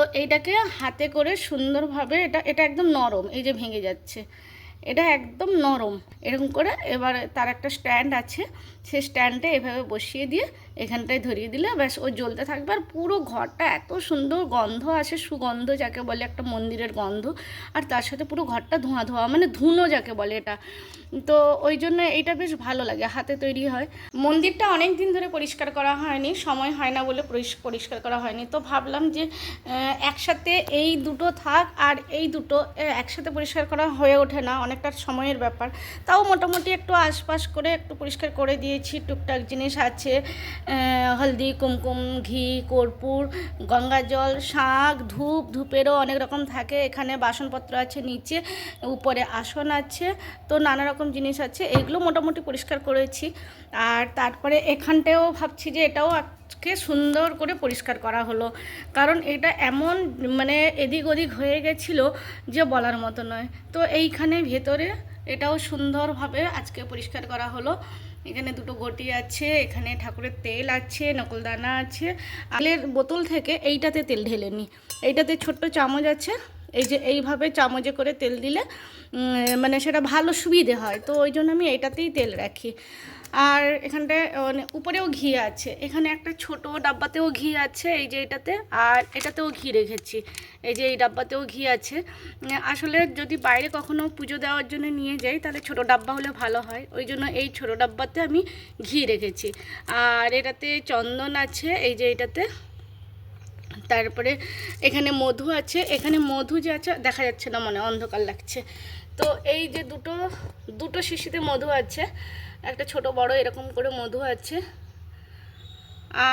তো এইটাকে হাতে করে সুন্দরভাবে এটা এটা একদম নরম, এই যে ভেঙে যাচ্ছে। এটা একদম নরম। এরকম করে এবার তার একটা স্ট্যান্ড আছে। সেই স্ট্যান্ডে এভাবে বসিয়ে দিয়ে এখানটায় ধরিয়ে দিলে ব্যাস ও জ্বলতে থাকবে। আর পুরো ঘরটা এত সুন্দর গন্ধ আসে, সুগন্ধ যাকে বলে একটা মন্দিরের গন্ধ। আর তার সাথে পুরো ঘরটা ধোঁয়া ধোঁয়া মানে ধুনো যাকে বলে এটা। তো ওই জন্য এইটা বেশ ভালো লাগে, হাতে তৈরি হয়। মন্দিরটা অনেক দিন ধরে পরিষ্কার করা হয়নি, সময় হয় না বলে পরিষ- পরিষ্কার করা হয়নি। তো ভাবলাম যে একসাথে এই দুটো থাক আর এই দুটো একসাথে পরিষ্কার করা হয়ে ওঠে না, অনেকটা সময়ের ব্যাপার। তাও মোটামুটি একটু আশপাশ করে একটু পরিষ্কার করে দিয়েছি, টুকটাক জিনিস আছে হলদি, কুমকুম, ঘি, কর্পূর, গঙ্গা জল শাঁখ ধূপ, ধূপেরও অনেক রকম থাকে, এখানে বাসনপত্র আছে নিচে, উপরে আসন আছে, তো নানা রকম জিনিস আছে, এগুলো মোটামুটি পরিষ্কার করেছি। আর তারপরে এখানটাও ভাবছি যে এটাও আজকে সুন্দর করে পরিষ্কার করা হলো, কারণ এটা এমন মানে এদিক ওদিক হয়ে গেছিল যে বলার মতো নয়। তো এইখানে ভেতরে এটাও সুন্দরভাবে আজকে পরিষ্কার করা হলো। এখানে দুটো গটি আছে, এখানে ঠাকুরের তেল আছে, নকলদানা আছে। তেলের বোতল থেকে এইটাতে তেল ঢেলে নিই এইটাতে ছোট্ট চামচ আছে, এই যে এইভাবে চামচে করে তেল দিলে মানে সেটা ভালো সুবিধে হয়। তো ওই জন্য আমি এইটাতেই তেল রাখি। আর এখানটায় মানে উপরেও ঘি আছে। এখানে একটা ছোট ডাব্বাতেও ঘি আছে এই যে এটাতে, আর এটাতেও ঘি রেখেছি। এই যে এই ডাব্বাতেও ঘি আছে। আসলে যদি বাইরে কখনো পুজো দেওয়ার জন্য নিয়ে যাই, তাহলে ছোট ডাব্বা হলে ভালো হয়। ওই জন্য এই ছোট ডাব্বাতে আমি ঘি রেখেছি। আর এটাতে চন্দন আছে, এই যে এটাতে। তারপরে এখানে মধু আছে। এখানে মধু যে আছে, দেখা যাচ্ছে না মনে, অন্ধকার লাগছে। তো এই যে দুটো দুটো শিশিতে মধু আছে, একটা ছোট বড় এরকম করে মধু আছে।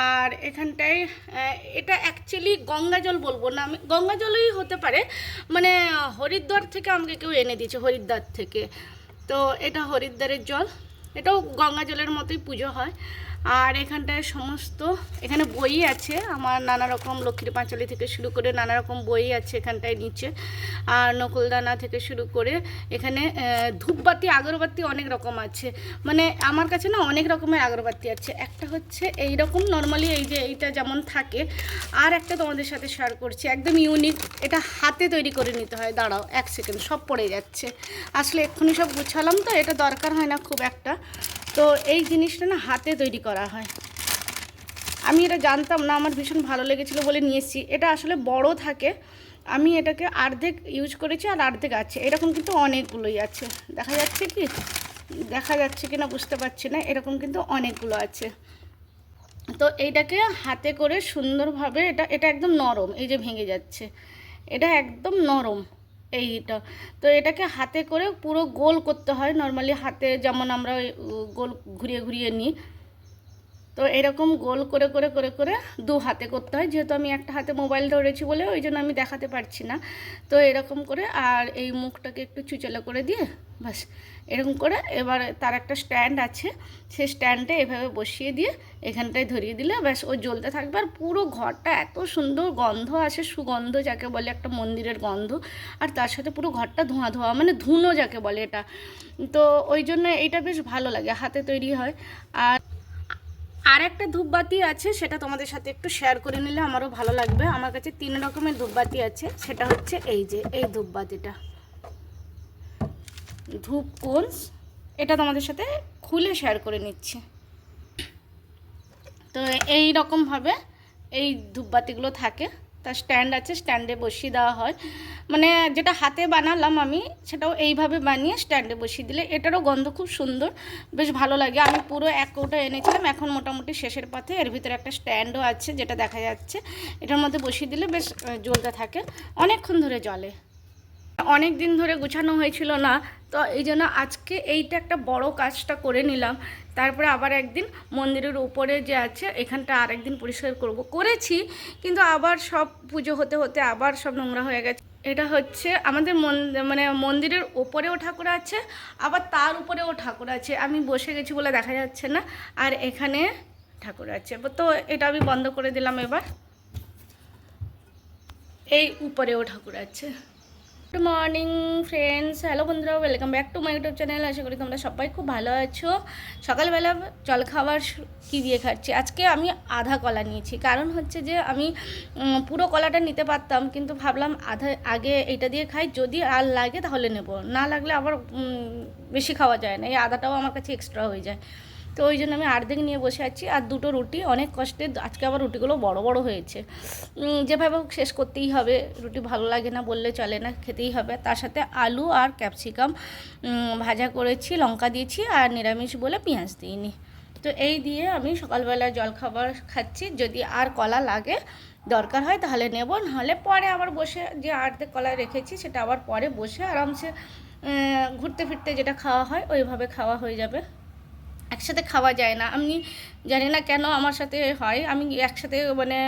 আর এখানটায় এটা অ্যাকচুয়ালি গঙ্গা জল বলব না, আমি, গঙ্গা জলই হতে পারে মানে হরিদ্বার থেকে আমাকে কেউ এনে দিয়েছে, হরিদ্বার থেকে। তো এটা হরিদ্বারের জল, এটাও গঙ্গা জলের মতোই পুজো হয়। আর এখানটায় সমস্ত, এখানে বই আছে, আমার নানা রকম লক্ষ্মীর পাঁচালি থেকে শুরু করে নানা রকম বই আছে এখানটায় নিচে, আর নকুলদানা থেকে শুরু করে এখানে ধূপবাতি, আগরবাতি অনেক রকম আছে। মানে আমার কাছে না অনেক রকমের আগরবাতি আছে। একটা হচ্ছে এই রকম নর্মালি এই যে এইটা যেমন থাকে, আর একটা তোমাদের সাথে শেয়ার করছি, একদম ইউনিক এটা হাতে তৈরি করে নিতে হয়। দাঁড়াও, এক সেকেন্ড সব পড়ে যাচ্ছে। আসলে এক্ষুনি সব গুছালাম তো, এটা দরকার হয় না খুব একটা। তো এই জিনিসটা না হাতে তৈরি করা হয়। আমি এটা জানতাম না, আমার ভীষণ ভালো লেগেছিলো বলে নিয়েছি এটা আসলে বড় থাকে। আমি এটাকে অর্ধেক ইউজ করেছি আর অর্ধেক আছে। এরকম কিন্তু অনেকগুলোই আছে। দেখা যাচ্ছে কি? দেখা যাচ্ছে কি না বুঝতে পারছি না। এরকম কিন্তু অনেকগুলো আছে। তো এইটাকে হাতে করে সুন্দরভাবে এটা এটা একদম নরম। এই যে ভেঙে যাচ্ছে। এটা একদম নরম। এইটা। তো এটাকে হাতে করে পুরো গোল করতে হয়। নর্মালি হাতে যেমন আমরা গোল ঘুরিয়ে ঘুরিয়ে নিই। তো এরকম গোল করে করে করে করে দু হাতে করতে হয়। যেহেতু আমি একটা হাতে মোবাইল ধরেছি বলে, ওই জন্য আমি দেখাতে পারছি না। তো এরকম করে আর এই মুখটাকে একটু চুচলা করে দিয়ে বাস এরকম করে এবার তার একটা স্ট্যান্ড আছে। সেই স্ট্যান্ডে এভাবে বসিয়ে দিয়ে এখানটায় ধরিয়ে দিলে ব্যাস, ও জ্বলতে থাকবে। আর পুরো ঘরটা এত সুন্দর গন্ধ আসে, সুগন্ধ যাকে বলে একটা মন্দিরের গন্ধ। আর তার সাথে পুরো ঘরটা ধোঁয়া ধোঁয়া মানে ধুনো যাকে বলে এটা। তো ওই জন্য এইটা বেশ ভালো লাগে, হাতে তৈরি হয়। আর আর একটা ধূপবাতি আছে, সেটা তোমাদের সাথে একটু শেয়ার করে নিলে আমারও ভালো লাগবে। আমার কাছে তিন রকমের ধূপবাতি আছে, সেটা হচ্ছে এই যে, এই ধূপবাতিটা। ধূপ কোন্স, এটা তোমাদের সাথে খুলে শেয়ার করে নিচ্ছি। তো এই রকমভাবে এই ধূপবাতিগুলো থাকে। তার স্ট্যান্ড আছে স্ট্যান্ডে বসিয়ে দেওয়া হয়। মানে যেটা হাতে বানালাম আমি, সেটাও এইভাবে বানিয়ে স্ট্যান্ডে বসিয়ে দিলে এটারও গন্ধ খুব সুন্দর, বেশ ভালো লাগে। আমি পুরো এক কৌটা এনেছিলাম, এখন মোটামুটি শেষের পথে এর ভিতরে একটা স্ট্যান্ডও আছে যেটা দেখা যাচ্ছে। এটার মধ্যে বসিয়ে দিলে বেশ জ্বলতে থাকে। অনেকক্ষণ ধরে জলে অনেক দিন ধরে গুছানো হয়েছিল না, তো এই জন্য আজকে এইটা একটা বড় কাজটা করে নিলাম। তারপরে আবার একদিন মন্দিরের উপরে যে আছে, এখানটা আরেকদিন পরিষ্কার করব। করেছি, কিন্তু আবার সব পুজো হতে হতে আবার সব নোংরা হয়ে গেছে। এটা হচ্ছে আমাদের মানে মন্দিরের ওপরেও ঠাকুর আছে, আবার তার উপরেও ঠাকুর আছে। আমি বসে গেছি বলে দেখা যাচ্ছে না, আর এখানে ঠাকুর আছে। তো এটা আমি বন্ধ করে দিলাম এবার। এই উপরেও ঠাকুর আছে। তো মর্নিং ফ্রেন্ডস হ্যালো বন্ধুরা welcome back to my YouTube channel আশা করি তোমরা সবাই খুব ভালো আছো। সকালবেলা জল খাবার কী দিয়ে খাচ্ছি? আজকে আমি আধা কলা নিয়েছি। কারণ হচ্ছে যে আমি পুরো কলাটা নিতে পারতাম, কিন্তু ভাবলাম আধা, আগে এটা দিয়ে খাই। যদি আর লাগে তাহলে নেব। না লাগলে আবার বেশি খাওয়া যায় না। এই আধাটাও আমার কাছে এক্সট্রা হয়ে যায়। তো ওই জন্য আমি আর্ধেক নিয়ে বসে আছি। আর দুটো রুটি, অনেক কষ্টে আজকে আবার রুটিগুলো বড় বড় হয়েছে। যেভাবে হোক শেষ করতেই হবে। রুটি ভালো লাগে না বললে চলে না, খেতেই হবে। তার সাথে আলু আর ক্যাপসিকাম ভাজা করেছি, লঙ্কা দিয়েছি আর নিরামিষ বলে পেঁয়াজ দিইনি। তো এই দিয়ে আমি সকালবেলা জলখাবার খাচ্ছি। যদি আর কলা লাগে, দরকার হয় তাহলে নেব, নাহলে পরে আবার বসে যে আর্ধেক কলা রেখেছি সেটা আবার পরে বসে আরামসে ঘুরতে ফিরতে যেটা খাওয়া হয় ওইভাবে খাওয়া হয়ে যাবে। একসাথে খাওয়া যায় না। আমি জানি না কেন আমার সাথে হয়। আমি একসাথে মানে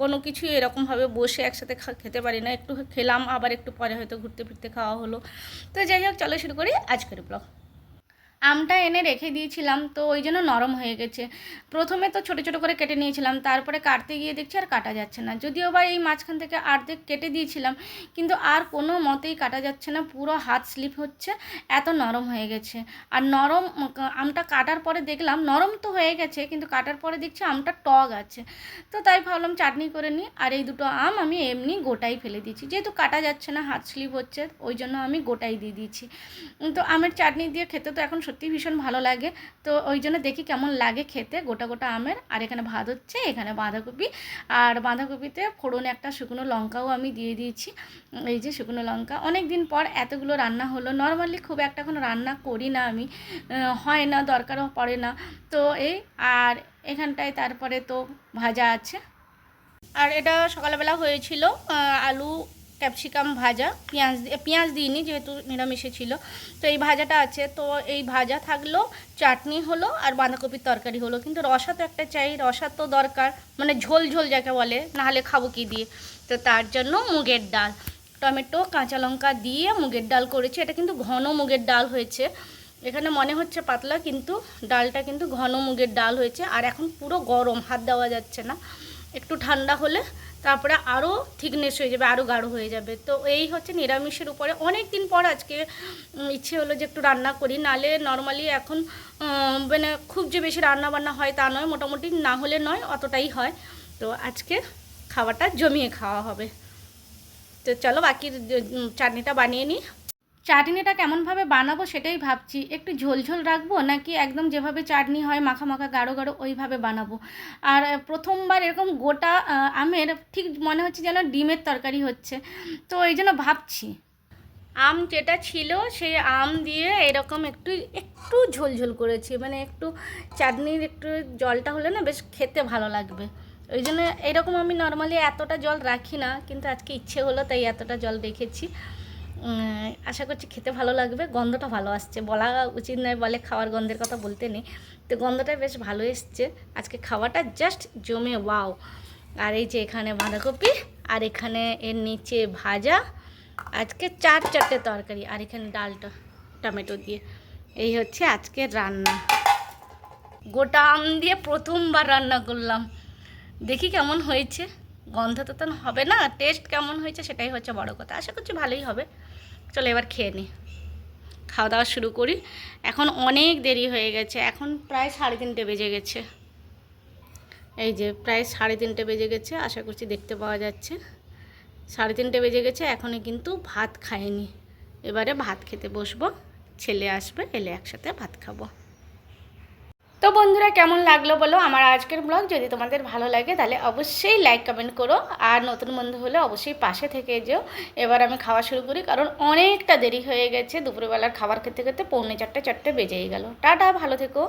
কোনো কিছু এরকমভাবে বসে একসাথে খেতে পারি না। একটু খেলাম, আবার একটু পরে হয়তো ঘুরতে ফিরতে খাওয়া হলো। তো যাই হোক, চলো শুরু করি আজকের ব্লগ। আমটা এনে রেখে দিয়েছিলাম, তো ওই জন্য নরম হয়ে গেছে। প্রথমে তো ছোটো ছোটো করে কেটে নিয়েছিলাম, তারপরে কাটতে গিয়ে দেখছি আর কাটা যাচ্ছে না। যদিও বা এই মাঝখান থেকে আর্ধেক কেটে দিয়েছিলাম, কিন্তু আর কোনো মতেই কাটা যাচ্ছে না, পুরো হাত স্লিপ হচ্ছে, এত নরম হয়ে গেছে। আর নরম আমটা কাটার পরে দেখলাম, নরম তো হয়ে গেছে, কিন্তু কাটার পরে দেখছি আমটা টক আছে। তো তাই ভাবলাম চাটনি করে নিই, আর এই দুটো আম আমি এমনি গোটাই ফেলে দিয়েছি। যেহেতু কাটা যাচ্ছে না, হাত স্লিপ হচ্ছে, ওই জন্য আমি গোটাই দিয়ে দিয়েছি। তো আমের চাটনি দিয়ে খেতে তো এখন সত্যি ভীষণ ভালো লাগে। তো ওই জন্য দেখি কেমন লাগে খেতে। গোটা গোটা আমের, আর এখানে ভাত হচ্ছে, এখানে বাঁধাকপি। আর বাঁধাকপিতে ফোড়নে একটা শুকনো লঙ্কাও আমি দিয়ে দিয়েছি। এই যে শুকনো লঙ্কা। অনেক দিন পর এতগুলো রান্না হলো। নর্মালি খুব একটা এখন রান্না করি না আমি। হয় না, দরকারও পড়ে না। তো এই, আর এখানটায় তারপরে তো ভাজা আছে। আর এটা সকালবেলা হয়েছিল আলু ক্যাপসিকাম ভাজা, পেঁয়াজ পেঁয়াজ দিইনি যেহেতু নিরামিষে ছিল। তো এই ভাজাটা আছে। তো এই ভাজা থাকল, চাটনি হলো আর বাঁধাকপির তরকারি হলো। কিন্তু রসা তো একটা চাই, রসা তো দরকার। মানে ঝোল ঝোল যাকে বলে নাহলে খাব কি দিয়ে? তো তার জন্য মুগের ডাল। টমেটো, কাঁচা লঙ্কা দিয়ে মুগের ডাল করেছি। এটা কিন্তু ঘন মুগের ডাল হয়েছে। এখানে মনে হচ্ছে পাতলা, কিন্তু ডালটা কিন্তু ঘন মুগের ডাল হয়েছে। আর এখন পুরো গরম, হাত দেওয়া যাচ্ছে না। একটু ঠান্ডা হলে তারপরে আরও থিকনেস হয়ে যাবে আরও গাঢ় হয়ে যাবে। তো এই হচ্ছে নিরামিষের উপরে। অনেক দিন পর আজকে ইচ্ছে হলো যে একটু রান্না করি। নালে নর্মালি এখন মানে খুব যে বেশি রান্না বান্না হয় তা নয়, মোটামুটি না হলে নয়, অতটাই হয়। তো আজকে খাবারটা জমিয়ে খাওয়া হবে। তো চলো বাকি চাটনিটা বানিয়ে নিই। চাটনিটা কেমনভাবে বানাবো সেটাই ভাবছি। একটু ঝোলঝোল রাখব নাকি একদম যেভাবে চাটনি হয় মাখা মাখা গাঢ় গাঢ় ওইভাবে বানাবো? আর প্রথমবার এরকম গোটা আমের ঠিক মনে হচ্ছে যেন ডিমের তরকারি হচ্ছে। তো এই জন্য ভাবছি। আম যেটা ছিল সেই আম দিয়ে এরকম একটু একটু ঝোলঝোল করেছি। মানে একটু চাটনির একটু জলটা হলে না বেশ খেতে ভালো লাগবে। ওই জন্য এরকম আমি নর্মালি এতটা জল রাখি না, কিন্তু আজকে ইচ্ছে হলো তাই এতটা জল রেখেছি। আশা করছি খেতে ভালো লাগবে, গন্ধটা ভালো আসছে। বলা উচিত নয় বলে খাওয়ার গন্ধের কথা বলতে নেই। তো গন্ধটা বেশ ভালো এসছে। আজকে খাওয়াটা জাস্ট জমে ওয়াও আর এই যে এখানে বাঁধাকপি, আর এখানে এর নিচে ভাজা, আজকে চার চারটে তরকারি, আর এখানে ডালটা, টমেটো দিয়ে। এই হচ্ছে আজকের রান্না। গোটা আম দিয়ে প্রথমবার রান্না করলাম। দেখি কেমন হয়েছে। গন্ধ তো তো হবে না টেস্ট কেমন হয়েছে সেটাই হচ্ছে বড় কথা। আশা করছি ভালোই হবে। চলো এবার খেয়ে নিই খাওয়া দাওয়া শুরু করি। এখন অনেক দেরি হয়ে গেছে। এখন প্রায় সাড়ে তিনটে বেজে গেছে। এই যে প্রায় সাড়ে তিনটে বেজে গেছে, আশা করছি দেখতে পাওয়া যাচ্ছে। সাড়ে তিনটে বেজে গেছে, এখনই কিন্তু ভাত খাইনি। এবারে ভাত খেতে বসবো। ছেলে আসবে, এলে একসাথে ভাত খাব। তো বন্ধুরা, কেমন লাগল বলো? আমার আজকের ব্লগ যদি তোমাদের ভালো লাগে, তাহলে অবশ্যই লাইক কমেন্ট করো। আর নতুন বন্ধু হলে অবশ্যই পাশে থেকে যেও। এবার আমি খাওয়া শুরু করি, কারণ অনেকটা দেরি হয়ে গেছে। দুপুরবেলার খাবার খেতে খেতে পৌনে চারটে চারটে বেজেই গেল। টাটা, ভালো থেকো।